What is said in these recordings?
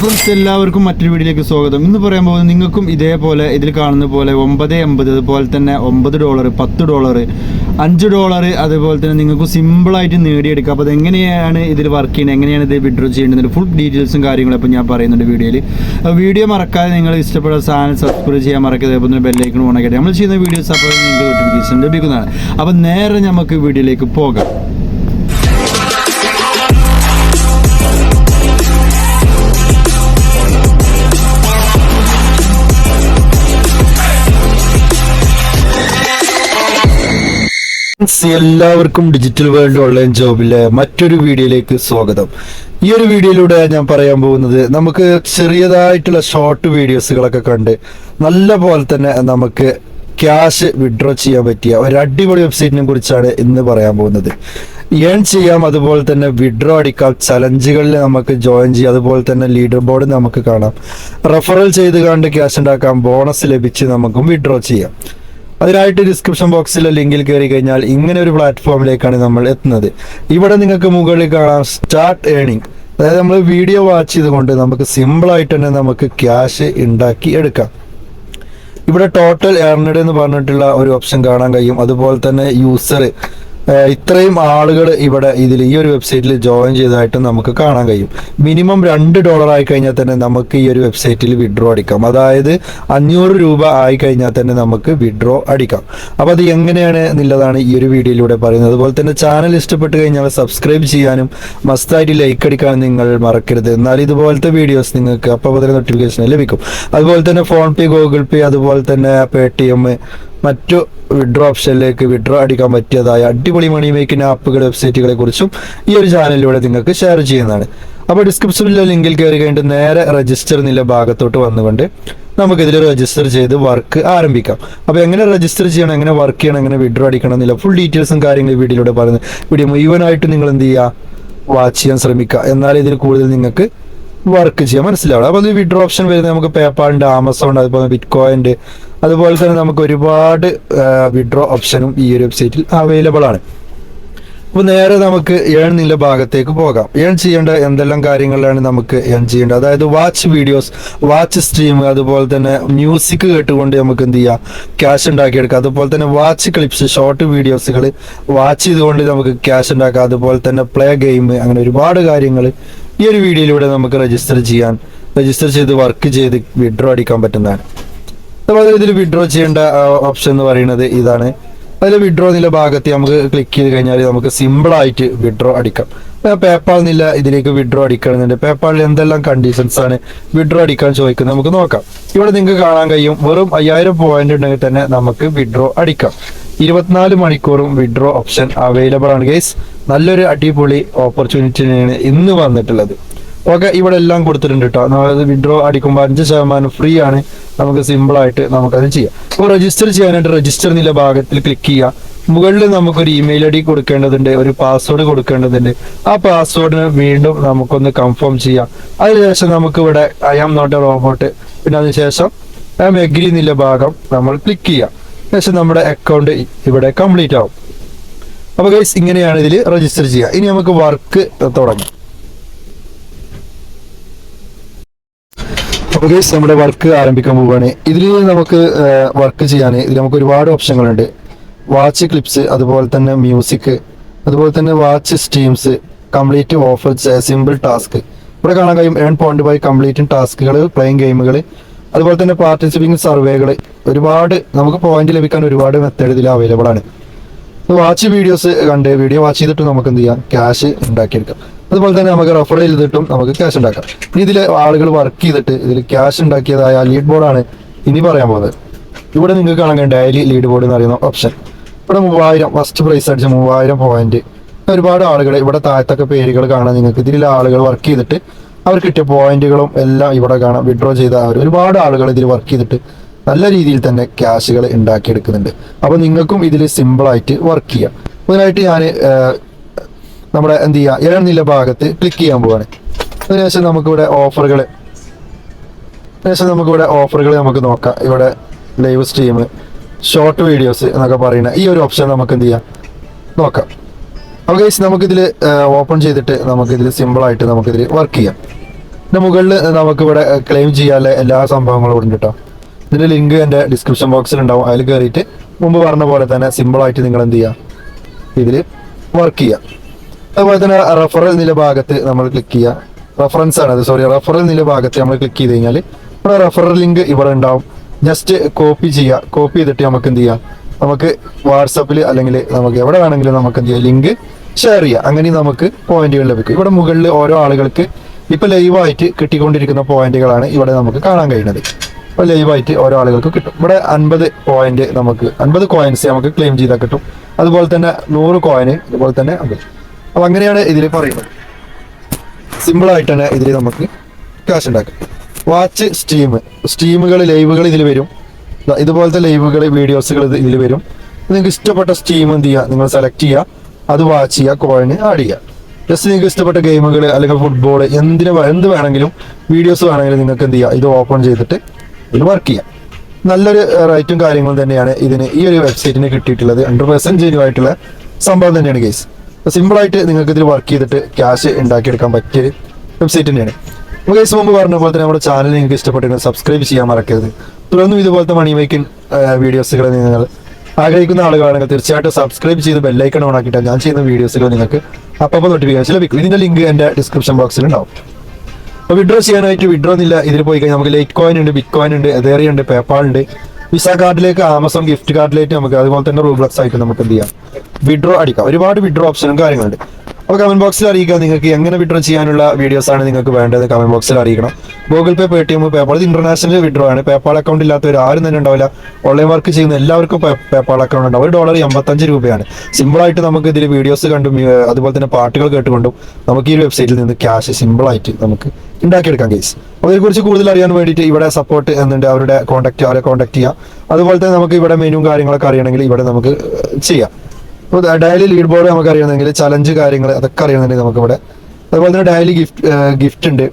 Friends എല്ലാവർക്കും മറ്റൊരു വീഡിയോയിലേക്ക് സ്വാഗതം. ഇന്ന് പറയാൻ പോകുന്നത് നിങ്ങൾക്കും ഇതേപോലെ ഇതിൽ കാണുന്ന പോലെ ഒമ്പത് എൺപത് അതുപോലെ തന്നെ ഒമ്പത് ഡോളർ പത്ത് ഡോളർ അഞ്ച് ഡോളർ അതുപോലെ തന്നെ നിങ്ങൾക്ക് സിമ്പിളായിട്ട് നേടിയെടുക്കാം. അപ്പോൾ അതെങ്ങനെയാണ് ഇതിൽ വർക്ക് ചെയ്യുന്നത്? എങ്ങനെയാണ് ഇത് വിഡ്രോ ചെയ്യേണ്ടത്? ഫുൾ ഡീറ്റെയിൽസും കാര്യങ്ങളും ഇപ്പോൾ ഞാൻ പറയുന്നുണ്ട് വീഡിയോയിൽ. വീഡിയോ മറക്കാതെ നിങ്ങൾ ഇഷ്ടപ്പെട്ട ചാനൽ സബ്സ്ക്രൈബ് ചെയ്യാൻ മറക്കാതെ അതുപോലെ തന്നെ ബെല്ലൈക്കൺ ഓണാക്കി നമ്മൾ ചെയ്യുന്ന വീഡിയോസ് അപ്പോൾ നിങ്ങൾക്ക് നോട്ടിഫിക്കേഷൻ ലഭിക്കുന്നതാണ്. അപ്പോൾ നേരെ നമുക്ക് വീഡിയോയിലേക്ക് പോകാം. എല്ലാവർക്കും ഡിജിറ്റൽ വേൾഡ് ഓൺലൈൻ ജോബിലെ മറ്റൊരു വീഡിയോയിലേക്ക് സ്വാഗതം. ഈ ഒരു വീഡിയോയിലൂടെ ഞാൻ പറയാൻ പോകുന്നത് നമുക്ക് ചെറിയതായിട്ടുള്ള ഷോർട്ട് വീഡിയോസുകളൊക്കെ കണ്ട് നല്ല പോലെ തന്നെ നമുക്ക് ക്യാഷ് വിഡ്രോ ചെയ്യാൻ പറ്റിയ ഒരു അടിപൊളി വെബ്സൈറ്റിനെ കുറിച്ചാണ് ഇന്ന് പറയാൻ പോകുന്നത്. ഏൺ ചെയ്യാം അതുപോലെ തന്നെ വിഡ്രോ അടിക്കാം ചലഞ്ചുകളിൽ നമുക്ക് ജോയിൻ ചെയ്യാം അതുപോലെ തന്നെ ലീഡർ ബോർഡ് നമുക്ക് കാണാം. റെഫറൽ ചെയ്ത് കണ്ട് ക്യാഷ് ഉണ്ടാക്കാം ബോണസ് ലഭിച്ച് നമുക്കും വിഡ്രോ ചെയ്യാം. അതിനായിട്ട് ഡിസ്ക്രിപ്ഷൻ ബോക്സിലെ ലിങ്കിൽ കയറി കഴിഞ്ഞാൽ ഇങ്ങനെ ഒരു പ്ലാറ്റ്ഫോമിലേക്കാണ് നമ്മൾ എത്തുന്നത്. ഇവിടെ നിങ്ങൾക്ക് മുകളിൽ കാണാം സ്റ്റാർട്ട് ഏണിംഗ് അതായത് നമ്മൾ വീഡിയോ വാച്ച് ചെയ്തുകൊണ്ട് നമുക്ക് സിമ്പിൾ ആയിട്ട് തന്നെ നമുക്ക് ക്യാഷ് ഉണ്ടാക്കി എടുക്കാം. ഇവിടെ ടോട്ടൽ ഏർണഡ് എന്ന് പറഞ്ഞിട്ടുള്ള ഒരു ഓപ്ഷൻ കാണാൻ കഴിയും. അതുപോലെ തന്നെ യൂസർ ഇത്രയും ആളുകൾ ഇവിടെ ഇതിൽ ഈ ഒരു വെബ്സൈറ്റിൽ ജോയിൻ ചെയ്തതായിട്ട് നമുക്ക് കാണാൻ കഴിയും. മിനിമം രണ്ട് ഡോളർ ആയി കഴിഞ്ഞാൽ തന്നെ നമുക്ക് ഈ ഒരു വെബ്സൈറ്റിൽ വിഡ്രോ അടിക്കാം. അതായത് അഞ്ഞൂറ് രൂപ ആയി കഴിഞ്ഞാൽ തന്നെ നമുക്ക് വിഡ്രോ അടിക്കാം. അപ്പോൾ അത് എങ്ങനെയാണ് എന്നുള്ളതാണ് ഈ ഒരു വീഡിയോയിലൂടെ പറയുന്നത്. അതുപോലെ തന്നെ ചാനൽ ഇഷ്ടപ്പെട്ട് കഴിഞ്ഞാൽ സബ്സ്ക്രൈബ് ചെയ്യാനും മസ്തായിട്ട് ലൈക്ക് അടിക്കാനും നിങ്ങൾ മറക്കരുത്. എന്നാൽ ഇതുപോലത്തെ വീഡിയോസ് നിങ്ങൾക്ക് അപ്പോൾ തന്നെ നോട്ടിഫിക്കേഷൻ ലഭിക്കും. അതുപോലെ തന്നെ ഫോൺ പേ ഗൂഗിൾ പേ അതുപോലെ തന്നെ പേ ടി എം മറ്റു വിഡ്രോ ഓപ്ഷനിലേക്ക് വിഡ്രോ അടിക്കാൻ പറ്റിയതായ അടിപൊളി മണി മേക്കിംഗ് ആപ്പുകൾ വെബ്സൈറ്റുകളെ കുറിച്ചും ഈ ഒരു ചാനലിലൂടെ നിങ്ങൾക്ക് ഷെയർ ചെയ്യുന്നതാണ്. അപ്പോൾ ഡിസ്ക്രിപ്ഷനിലെ ലിങ്കിൽ കയറി കഴിഞ്ഞിട്ട് നേരെ രജിസ്റ്റർ എന്നുള്ള ഭാഗത്തോട്ട് വന്നുകൊണ്ട് നമുക്ക് ഇതിൽ രജിസ്റ്റർ ചെയ്ത് വർക്ക് ആരംഭിക്കാം. അപ്പോൾ എങ്ങനെ രജിസ്റ്റർ ചെയ്യണം എങ്ങനെ വർക്ക് ചെയ്യണം എങ്ങനെ വിഡ്രോ അടിക്കണം എന്നില്ല ഫുൾ ഡീറ്റെയിൽസും കാര്യങ്ങളും വീഡിയോയിലൂടെ പറയുന്നത്. വീഡിയോ മുഴുവനായിട്ട് നിങ്ങൾ എന്ത് ചെയ്യുക വാച്ച് ചെയ്യാൻ ശ്രമിക്കുക. എന്നാൽ ഇതിൽ കൂടുതൽ നിങ്ങൾക്ക് വർക്ക് ചെയ്യാൻ മനസ്സിലാവുള്ളൂ അപ്പോൾ അത് വിഡ്രോ ഓപ്ഷൻ വരുന്നത് നമുക്ക് പേപ്പാൾ ഉണ്ട് ആമസോൺ അതുപോലെ ബിറ്റ് കോയിൻ അതുപോലെ തന്നെ നമുക്ക് ഒരുപാട് വിഡ്രോ ഓപ്ഷനും ഈ ഒരു വെബ്സൈറ്റിൽ അവൈലബിൾ ആണ്. അപ്പോൾ നേരെ നമുക്ക് ഏൺ നില ഭാഗത്തേക്ക് പോകാം. ഏൺ ചെയ്യേണ്ട എന്തെല്ലാം കാര്യങ്ങളിലാണ് നമുക്ക് ഏൺ ചെയ്യേണ്ടത്? അതായത് വാച്ച് വീഡിയോസ് വാച്ച് സ്ട്രീം അതുപോലെ തന്നെ മ്യൂസിക് കേട്ടുകൊണ്ട് നമുക്ക് എന്ത് ചെയ്യാം? ക്യാഷ് ഉണ്ടാക്കിയെടുക്കാം. അതുപോലെ തന്നെ വാച്ച് ക്ലിപ്സ് ഷോർട്ട് വീഡിയോസുകൾ വാച്ച് ചെയ്തുകൊണ്ട് നമുക്ക് ക്യാഷ് ഉണ്ടാക്കാം. അതുപോലെ തന്നെ പ്ലേ ഗെയിം അങ്ങനെ ഒരുപാട് കാര്യങ്ങൾ ഈ ഒരു വീഡിയോയിലൂടെ നമുക്ക് രജിസ്റ്റർ ചെയ്യാൻ രജിസ്റ്റർ ചെയ്ത് വർക്ക് ചെയ്ത് വിഡ്രോ അടിക്കാൻ പറ്റുന്നതാണ്. അപ്പോൾ ഇതിൽ വിഡ്രോ ചെയ്യേണ്ട ഓപ്ഷൻ എന്ന് പറയുന്നത് ഇതാണ്. അതിൽ വിഡ്രോ എന്നുള്ള ഭാഗത്ത് നമുക്ക് ക്ലിക്ക് ചെയ്ത് കഴിഞ്ഞാൽ നമുക്ക് സിമ്പിൾ ആയിട്ട് വിഡ്രോ അടിക്കാം. പേപ്പാൾ എന്നില്ല ഇതിലേക്ക് വിഡ്രോ അടിക്കണമെന്നുണ്ട്. പേപ്പാളിൽ എന്തെല്ലാം കണ്ടീഷൻസ് ആണ് വിഡ്രോ അടിക്കാൻ ചോദിക്കുന്നത് നമുക്ക് നോക്കാം. ഇവിടെ നിങ്ങൾക്ക് കാണാൻ കഴിയും വെറും അയ്യായിരം പോയിന്റ് ഉണ്ടെങ്കിൽ തന്നെ നമുക്ക് വിഡ്രോ അടിക്കാം. ഇരുപത്തിനാല് മണിക്കൂറും വിഡ്രോ ഓപ്ഷൻ അവൈലബിൾ ആണ് ഗൈസ് നല്ലൊരു അടിപൊളി ഓപ്പർച്യൂണിറ്റിയാണ് ഇന്ന് വന്നിട്ടുള്ളത്. ഓക്കെ ഇവിടെ എല്ലാം കൊടുത്തിട്ടുണ്ട് കേട്ടോ അതായത് വിഡ്രോ അടിക്കുമ്പോൾ അഞ്ച് ശതമാനം ഫ്രീ ആണ്. നമുക്ക് സിമ്പിൾ ആയിട്ട് നമുക്കത് ചെയ്യാം. അപ്പോൾ രജിസ്റ്റർ ചെയ്യാനായിട്ട് രജിസ്റ്റർ എന്നുള്ള ഭാഗത്തിൽ ക്ലിക്ക് ചെയ്യുക. മുകളിൽ നമുക്കൊരു ഇമെയിൽ ഐ ഡി കൊടുക്കേണ്ടതുണ്ട് ഒരു പാസ്വേഡ് കൊടുക്കേണ്ടതുണ്ട്. ആ പാസ്വേഡിന് വീണ്ടും നമുക്കൊന്ന് കൺഫേം ചെയ്യാം. അതിനുശേഷം നമുക്ക് ഇവിടെ I am not a robot പിന്നെ അതിനുശേഷം ഐ ആം എഗ്രി എന്നുള്ള ഭാഗം നമ്മൾ ക്ലിക്ക് ചെയ്യാം ശേഷം നമ്മുടെ അക്കൗണ്ട് ഇവിടെ കംപ്ലീറ്റ് ആവും. അപ്പോൾ ഗൈസ് ഇങ്ങനെയാണ് ഇതിൽ രജിസ്റ്റർ ചെയ്യുക. ഇനി നമുക്ക് വർക്ക് തുടങ്ങാം. അപ്പോൾ ഗൈസ് നമ്മുടെ വർക്ക് ആരംഭിക്കാൻ പോവുകയാണ് ഇതിൽ നമുക്ക് വർക്ക് ചെയ്യാൻ ഇതിൽ നമുക്ക് ഒരുപാട് ഓപ്ഷനുകളുണ്ട് വാച്ച് ക്ലിപ്സ് അതുപോലെ തന്നെ മ്യൂസിക് അതുപോലെ തന്നെ watch streams complete offer simple task ഇവിടെ കാണാൻ കഴിയും ഏൺ പോയിന്റ് ബൈ കംപ്ലീറ്റിംഗ് ടാസ്കുകൾ പ്ലേയിങ് ഗെയിമുകൾ അതുപോലെ തന്നെ പാർട്ടിസിപ്പിംഗ് സർവേകൾ ഒരുപാട് നമുക്ക് പോയിന്റ് ലഭിക്കാൻ ഒരുപാട് മെത്തേഡ് ഇതിൽ അവൈലബിൾ ആണ്. വാച്ച് വീഡിയോസ് കണ്ട് വീഡിയോ വാച്ച് ചെയ്തിട്ട് നമുക്ക് എന്ത് ചെയ്യാം? ക്യാഷ് ഉണ്ടാക്കിയെടുക്കാം. അതുപോലെ തന്നെ നമുക്ക് റെഫർ ചെയ്തിട്ടും നമുക്ക് ക്യാഷ് ഉണ്ടാക്കാം. ഇനി ഇതിൽ ആളുകൾ വർക്ക് ചെയ്തിട്ട് ഇതിൽ ക്യാഷ് ഉണ്ടാക്കിയതായ ലീഡ് ബോർഡാണ് ഇനി പറയാൻ പോകുന്നത്. ഇവിടെ നിങ്ങൾക്ക് കാണാൻ ഡെയിലി ലീഡ് ബോർഡ് എന്ന് പറയുന്ന ഓപ്ഷൻ ഇവിടെ മൂവായിരം ഫസ്റ്റ് പ്രൈസ് അടിച്ച മൂവായിരം പോയിന്റ് ഒരുപാട് ആളുകൾ ഇവിടെ താഴത്തൊക്കെ പേരുകൾ കാണാം നിങ്ങൾക്ക് ഇതിൽ ആളുകൾ വർക്ക് ചെയ്തിട്ട് അവർ കിട്ടിയ പോയിന്റുകളും എല്ലാം ഇവിടെ കാണാം വിഡ്രോ ചെയ്ത അവർ ഒരുപാട് ആളുകൾ ഇതിൽ വർക്ക് ചെയ്തിട്ട് നല്ല രീതിയിൽ തന്നെ ക്യാഷുകൾ ഉണ്ടാക്കിയെടുക്കുന്നുണ്ട്. അപ്പോൾ നിങ്ങൾക്കും ഇതിൽ സിമ്പിളായിട്ട് വർക്ക് ചെയ്യാം. അതിനായിട്ട് ഞാൻ നമ്മുടെ എന്ത് ചെയ്യുക ഏഴ് നില ഭാഗത്ത് ക്ലിക്ക് ചെയ്യാൻ പോവാണ്. അതിനുശേഷം നമുക്കിവിടെ ഓഫറുകൾ അതിനുശേഷം നമുക്കിവിടെ ഓഫറുകൾ നമുക്ക് നോക്കാം. ഇവിടെ ലൈവ് സ്ട്രീം ഷോർട്ട് വീഡിയോസ് എന്നൊക്കെ പറയുന്ന ഈ ഒരു ഓപ്ഷൻ നമുക്ക് എന്ത് ചെയ്യാം? നോക്കാം. അപ്പോൾ ഗൈസ് നമുക്കിതിൽ ഓപ്പൺ ചെയ്തിട്ട് നമുക്കിതിൽ സിമ്പിളായിട്ട് നമുക്കിതിൽ വർക്ക് ചെയ്യാം. ഇതിന്റെ മുകളിൽ നമുക്കിവിടെ ക്ലെയിം ചെയ്യാനുള്ള എല്ലാ സംഭവങ്ങളും ഉണ്ട് കേട്ടോ ഇതിന്റെ ലിങ്ക് എന്റെ ഡിസ്ക്രിപ്ഷൻ ബോക്സിൽ ഉണ്ടാവും. അതിൽ കയറിയിട്ട് മുമ്പ് പറഞ്ഞ പോലെ തന്നെ സിമ്പിളായിട്ട് നിങ്ങൾ എന്ത് ചെയ്യുക ഇതിൽ വർക്ക് ചെയ്യുക അതുപോലെ തന്നെ റഫറൽ നില ഭാഗത്ത് നമ്മൾ ക്ലിക്ക് ചെയ്യുക. റഫറൻസ് ആണ് അത് സോറി റഫറൽ നില ഭാഗത്ത് നമ്മൾ ക്ലിക്ക് ചെയ്ത് കഴിഞ്ഞാൽ നമ്മുടെ റെഫറൽ ലിങ്ക് ഇവിടെ ഉണ്ടാവും. ജസ്റ്റ് കോപ്പി ചെയ്യുക. കോപ്പി ചെയ്തിട്ട് നമുക്ക് എന്ത് ചെയ്യാം? നമുക്ക് വാട്സപ്പിൽ അല്ലെങ്കിൽ നമുക്ക് എവിടെ വേണമെങ്കിലും നമുക്ക് എന്ത് ചെയ്യാം? ലിങ്ക് ഷെയർ ചെയ്യുക അങ്ങനെ നമുക്ക് പോയിന്റുകൾ ലഭിക്കും. ഇവിടെ മുകളിൽ ഓരോ ആളുകൾക്ക് ഇപ്പൊ ലൈവായിട്ട് കിട്ടിക്കൊണ്ടിരിക്കുന്ന പോയിന്റുകളാണ് ഇവിടെ നമുക്ക് കാണാൻ കഴിയുന്നത്. ഇപ്പൊ ലൈവായിട്ട് ഓരോ ആളുകൾക്ക് കിട്ടും. ഇവിടെ അൻപത് പോയിന്റ് നമുക്ക് അൻപത് കോയിൻസ് നമുക്ക് ക്ലെയിം ചെയ്താൽ കിട്ടും. അതുപോലെ തന്നെ നൂറ് കോയിന് അതുപോലെ തന്നെ അപ്പൊ അങ്ങനെയാണ് ഇതിൽ പറയുന്നത്. സിമ്പിൾ ആയിട്ടാണ് ഇതിൽ നമുക്ക് കാശ് ഉണ്ടാക്കുക. വാച്ച് സ്റ്റീം സ്റ്റീമുകൾ ലൈവുകൾ ഇതിൽ വരും. ഇതുപോലത്തെ ലൈവുകൾ വീഡിയോസുകൾ ഇതിൽ വരും. നിങ്ങൾക്ക് ഇഷ്ടപ്പെട്ട സ്റ്റീം എന്ത് ചെയ്യുക? നിങ്ങൾ സെലക്ട് ചെയ്യുക. അത് വാച്ച് ചെയ്യുക കോയിന് ആഡ് ചെയ്യുക. ജസ്റ്റ് നിങ്ങൾക്ക് ഇഷ്ടപ്പെട്ട ഗെയിമുകൾ അല്ലെങ്കിൽ ഫുട്ബോൾ എന്തിനു എന്ത് വേണമെങ്കിലും വീഡിയോസ് വേണമെങ്കിലും നിങ്ങൾക്ക് എന്ത് ചെയ്യുക? ഇത് ഓപ്പൺ ചെയ്തിട്ട് ഇതിൽ വർക്ക് ചെയ്യാം. നല്ലൊരു റൈറ്റും കാര്യങ്ങളും തന്നെയാണ് ഇതിന് ഈ ഒരു വെബ്സൈറ്റിന് കിട്ടിയിട്ടുള്ളത്. ഹൺഡ്രഡ് പെർസെന്റ് ജെന്യൂ ആയിട്ടുള്ള സംഭവം തന്നെയാണ് കേസ് സിമ്പിൾ ആയിട്ട് നിങ്ങൾക്ക് ഇതിൽ വർക്ക് ചെയ്തിട്ട് ക്യാഷ് ഉണ്ടാക്കിയെടുക്കാൻ പറ്റിയ വെബ്സൈറ്റ് തന്നെയാണ്. നമുക്ക് കേസ് മുമ്പ് പറഞ്ഞ പോലെ തന്നെ നമ്മുടെ ചാനൽ നിങ്ങൾക്ക് ഇഷ്ടപ്പെട്ടിരുന്നു സബ്സ്ക്രൈബ് ചെയ്യാൻ മറക്കരുത്. തുടർന്നും ഇതുപോലത്തെ മണി മേക്കിംഗ് വീഡിയോസുകൾ നിങ്ങൾ ആഗ്രഹിക്കുന്ന ആളുകളാണെങ്കിൽ തീർച്ചയായിട്ടും സബ്സ്ക്രൈബ് ചെയ്ത് ബെല്ലൈക്കൺ ഓൺ ആക്കിയിട്ട് ഞാൻ ചെയ്യുന്ന വീഡിയോസുകൾ നിങ്ങൾക്ക് അപ്പം നോട്ടിഫിക്കേഷൻ ലഭിക്കും. ഇതിന്റെ ലിങ്ക് എന്റെ ഡിസ്ക്രിപ്ഷൻ ബോക്സിൽ ഉണ്ടാവും. അപ്പോൾ വിഡ്രോ ചെയ്യാനായിട്ട് വിഡ്രോ എന്നില്ല. ഇതിൽ പോയി കഴിഞ്ഞാൽ നമുക്ക് ലൈറ്റ് കോയിൻ ഉണ്ട് ബിറ്റ് കോയിൻ ഉണ്ട് എതേറി ഉണ്ട്. പേപ്പാൾ ഉണ്ട് വിസ കാർഡിലേക്ക് ആമസോൺ ഗിഫ്റ്റ് കാർഡിലേക്ക് നമുക്ക് അതുപോലെ തന്നെ റൂബ്ലക്സ് ആയിട്ട് നമുക്ക് എന്ത് ചെയ്യാം? വിഡ്രോ അടിക്കാം. ഒരുപാട് വിഡ്രോ ഓപ്ഷനും കാര്യങ്ങളുണ്ട്. അപ്പോൾ കമന്റ് ബോക്സിൽ അറിയിക്കുക നിങ്ങൾക്ക് എങ്ങനെ വിഡ്രോ ചെയ്യാനുള്ള വീഡിയോസ് ആണ് നിങ്ങൾക്ക് വേണ്ടത് കമന്റ് ബോക്സിൽ അറിയിക്കണം. Google Pay Paytm PayPal ഇത് ഇന്റർനാഷണൽ വിഡ്രോ ആണ്. പേപ്പാൾ അക്കൗണ്ട് ഇല്ലാത്തവർ ആരും തന്നെ ഉണ്ടാവില്ല. ഓൺലൈൻ വർക്ക് ചെയ്യുന്ന എല്ലാവർക്കും പേപ്പാൾ അക്കൗണ്ട് ഉണ്ടാവും. ഒരു ഡോളർ എൺപത്തഞ്ച് രൂപയാണ്. സിമ്പിളായിട്ട് നമുക്ക് ഇതിൽ വീഡിയോസ് കണ്ടും അതുപോലെ തന്നെ പാട്ടുകൾ കേട്ടുകൊണ്ടും നമുക്ക് ഈ വെബ്സൈറ്റിൽ നിന്ന് ക്യാഷ് സിമ്പിളായിട്ട് നമുക്ക് ഉണ്ടാക്കിയെടുക്കാം കേസ് അപ്പോൾ ഇതിനെക്കുറിച്ച് കൂടുതൽ അറിയാൻ വേണ്ടിയിട്ട് ഇവിടെ സപ്പോർട്ട് എന്നുണ്ട്. അവരുടെ കോൺടാക്ട് അവരെ കോൺടാക്ട് ചെയ്യാം. അതുപോലെ തന്നെ നമുക്ക് ഇവിടെ മെനു കാര്യങ്ങളൊക്കെ അറിയണമെങ്കിൽ ഇവിടെ നമുക്ക് ചെയ്യാം. ഇപ്പോൾ ഡയലി ലീഡ് ബോർഡ് നമുക്ക് അറിയണമെങ്കിൽ ചലഞ്ച് കാര്യങ്ങൾ അതൊക്കെ അറിയണമെങ്കിൽ നമുക്ക് ഇവിടെ അതുപോലെ തന്നെ ഡയലി ഗിഫ്റ്റ് ഗിഫ്റ്റ് ഉണ്ട്.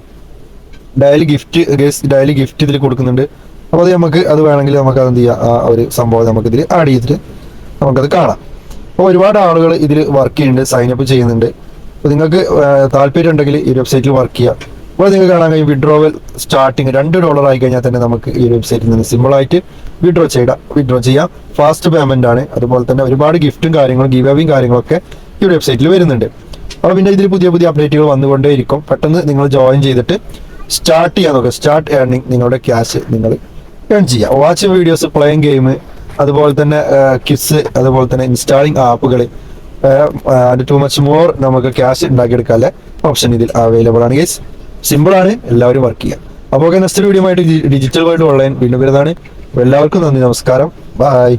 ഡയലി ഗിഫ്റ്റ് ഡയലി ഗിഫ്റ്റ് ഇതിൽ കൊടുക്കുന്നുണ്ട്. അപ്പോൾ അത് നമുക്ക് അത് വേണമെങ്കിൽ നമുക്ക് അത് എന്ത് ചെയ്യാം? ആ ഒരു സംഭവം നമുക്ക് ഇതിൽ ആഡ് ചെയ്തിട്ട് നമുക്കത് കാണാം. അപ്പോൾ ഒരുപാട് ആളുകൾ ഇതിൽ വർക്ക് ചെയ്യുന്നുണ്ട് സൈൻ അപ്പ് ചെയ്യുന്നുണ്ട്. അപ്പോൾ നിങ്ങൾക്ക് താല്പര്യം ഉണ്ടെങ്കിൽ ഈ വെബ്സൈറ്റിൽ വർക്ക് ചെയ്യാം. അപ്പോൾ നിങ്ങൾക്ക് കാണാൻ കഴിയും വിഡ്രോവൽ സ്റ്റാർട്ടിങ് രണ്ട് ഡോളർ ആയി കഴിഞ്ഞാൽ തന്നെ നമുക്ക് ഈ വെബ്സൈറ്റിൽ നിന്ന് സിമ്പിൾ ആയിട്ട് വിഡ്രോ ചെയ്യാം വിഡ്രോ ചെയ്യാം. ഫാസ്റ്റ് പേയ്മെന്റ് ആണ്. അതുപോലെ തന്നെ ഒരുപാട് ഗിഫ്റ്റും കാര്യങ്ങളും ഗീവ് കാര്യങ്ങളൊക്കെ ഈ വെബ്സൈറ്റിൽ വരുന്നുണ്ട്. അപ്പോൾ പിന്നെ ഇതിൽ പുതിയ പുതിയ അപ്ഡേറ്റുകൾ വന്നുകൊണ്ടേയിരിക്കും. പെട്ടെന്ന് നിങ്ങൾ ജോയിൻ ചെയ്തിട്ട് സ്റ്റാർട്ട് ചെയ്യാൻ നോക്കുക. സ്റ്റാർട്ട് ഏർണിംഗ് നിങ്ങളുടെ ക്യാഷ് നിങ്ങൾ ഏൺ ചെയ്യാം വാച്ച് വീഡിയോസ് പ്ലേയിങ് ഗെയിം അതുപോലെ തന്നെ കിസ് അതുപോലെ തന്നെ ഇൻസ്റ്റാളിങ് ആപ്പുകൾ ടു മച്ച് മോർ നമുക്ക് ക്യാഷ് ഉണ്ടാക്കിയെടുക്കാനുള്ള ഓപ്ഷൻ ഇതിൽ അവൈലബിൾ ആണ് ഗൈസ് സിമ്പിൾ ആണ് എല്ലാവരും വർക്ക് ചെയ്യുക അപ്പോൾ നെക്സ്റ്റ് വീഡിയോ ആയിട്ട് ഡിജിറ്റൽ വേൾഡ് ഓൺലൈൻ വീണ്ടും വരുന്നതാണ്. എല്ലാവർക്കും നന്ദി നമസ്കാരം. ബൈ